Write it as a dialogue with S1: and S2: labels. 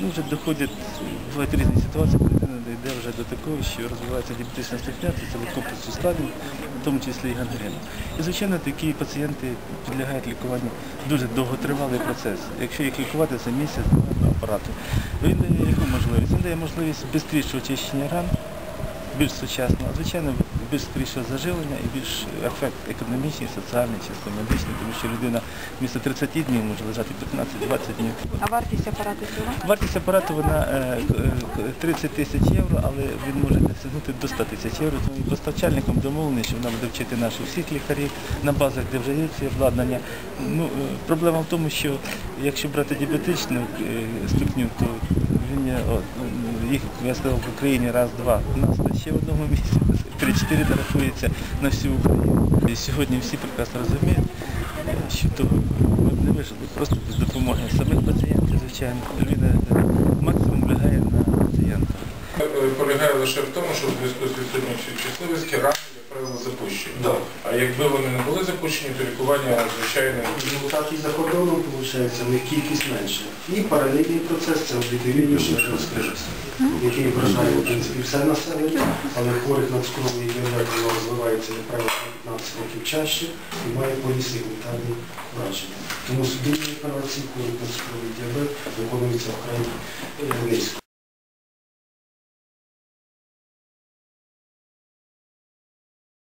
S1: Ну, вже доходять, бувають різні ситуації, людина дійде вже до такого, що розвивається діабетична степня, це комплексу стадій, в тому числі і гангрена. І, звичайно, такі пацієнти підлягають лікуванню дуже довготривалий процес. Якщо їх лікувати, це місяць апарату. Він дає яку можливість? Він дає можливість швидкого очищення ран, більш сучасно, а звичайно більш скорішого заживлення і більш ефект економічний, соціальний, чисто медичний, тому що людина вмісто 30 днів може лежати 15-20 днів.
S2: А вартість апарату цього?
S1: Вартість апарату вона е, е, 30 тисяч євро, але він може досягнути до 100 тисяч євро. Тому і домовлений, що вона буде вчити наших всіх лікарів на базах, де вже є ці обладнання. Ну, е, проблема в тому, що якщо брати діабетичну е, ступню, то от, ну, їх, я сказав, в Україні раз-два. У нас ще в одному місці, три-чотири рахується на всю Україну. І сьогодні всі прекрасно розуміють, що того ми б не вижили просто без допомоги самих пацієнтів, звичайно. Він е, максимум лягає на пацієнта.
S3: Е, полягає лише в тому, що в зв'язку з відсутністю числивості рани, як правило, запущені.
S4: Да.
S3: А якби вони не були запущені, то лікування звичайно.
S4: Ну, так і за кордоном, виходить, в них кількість менше. І паралельний процес це обітовільний розкрижець, який вражає в принципі все населення, але хворих на цукровий діабет воно розвивається неправильно на 15 років чаще і має полісигментальні враження. Тому судинні операції хворих на цукровий діабет виконуються вкрай е, низько.